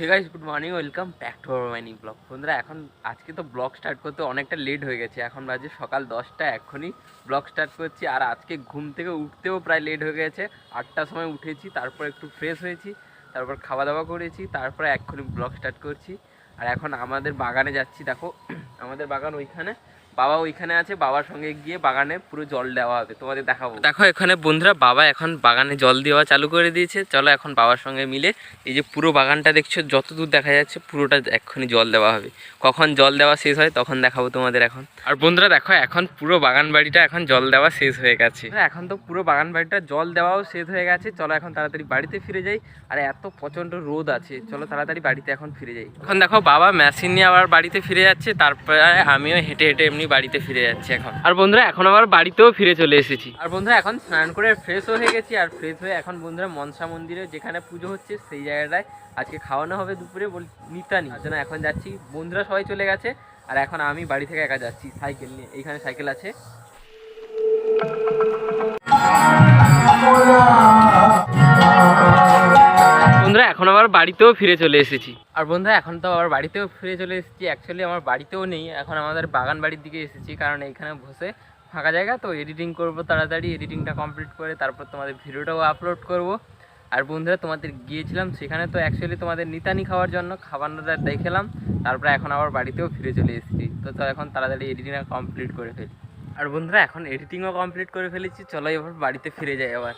Hey guys good morning welcome back to our mining blog বন্ধুরা, এখন আজকে তো ব্লগ স্টার্ট করতে অনেকটা লেট হয়ে গেছে। এখন বাজে সকাল দশটা এখনই ব্লগ স্টার্ট করছি আর আজকে ঘুম থেকে উঠতেও প্রায় লেট হয়ে গেছে। আটটার সময় উঠেছি, তারপর একটু ফ্রেশ হয়েছি, তারপর খাওয়া দাওয়া করেছি, তারপরে এক্ষুনি ব্লগ স্টার্ট করছি। আর এখন আমাদের বাগানে যাচ্ছি, দেখো। আমাদের বাগান ওইখানে। বাবা ওইখানে আছে বাবার সঙ্গে গিয়ে বাগানে পুরো জল দেওয়া হবে তোমাদের দেখাবো। দেখো এখানে বন্ধুরা বাবা এখন বাগানে জল দেওয়া চালু করে দিয়েছে চলো এখন বাবার সঙ্গে মিলে এই যে পুরো বাগানটা দেখছ যত দূর দেখা যাচ্ছে পুরোটা এক্ষুনি জল দেওয়া হবে। কখন জল দেওয়া শেষ হয় তখন দেখাবো তোমাদের এখন। আর বন্ধুরা দেখো এখন পুরো বাগান বাড়িটা এখন জল দেওয়া শেষ হয়ে গেছে। এখন তো পুরো বাগান বাড়িটা জল দেওয়াও শেষ হয়ে গেছে চলো এখন তাড়াতাড়ি বাড়িতে ফিরে যাই। আর এত প্রচণ্ড রোদ আছে চলো তাড়াতাড়ি বাড়িতে এখন ফিরে যাই। এখন দেখো বাবা মেশিন নিয়ে আবার বাড়িতে ফিরে যাচ্ছে তারপরে আমিও হেঁটে হেঁটে এমনি বাড়িতে ফিরে যাচ্ছি এখন। আর বন্ধুরা এখন আবার বাড়িতেও ফিরে চলে এসেছি। আর বন্ধুরা এখন স্নান করে ফ্রেশও হয়ে গেছি আর ফ্রেশ হয়ে এখন বন্ধুরা মনসা মন্দিরে যেখানে পুজো হচ্ছে সেই জায়গাটায় আজকে খাওয়ানো হবে দুপুরে বল নিতানি তার জন্য এখন যাচ্ছি বন্ধুরা সবাই চলে গেছে আর এখন আমি বাড়ি থেকে একা যাচ্ছি সাইকেল নিয়ে। এইখানে সাইকেল আছে। এখন আবার বাড়িতেও ফিরে চলে এসেছি। আর বন্ধুরা, এখন তো আবার বাড়িতেও ফিরে চলে এসেছি। অ্যাকচুয়ালি আমার বাড়িতেও নেই, এখন আমাদের বাগান বাড়ির দিকে এসেছি, কারণ এইখানে বসে ফাঁকা জায়গা, তো এডিটিং করব তাড়াতাড়ি এডিটিংটা কমপ্লিট করে তারপর তোমাদের ভিডিওটাও আপলোড করব। আর বন্ধুরা, তোমাদের গিয়েছিলাম সেখানে তো অ্যাকচুয়ালি তোমাদের নিতানি খাওয়ার জন্য খাবারটা দেখলাম, তারপরে এখন আবার বাড়িতেও ফিরে চলে এসেছি। তো এখন তাড়াতাড়ি এডিটিংটা কমপ্লিট করে ফেলি। আর বন্ধুরা, এখন এডিটিংও কমপ্লিট করে ফেলেছি, চলো এবার বাড়িতে ফিরে যাই আবার।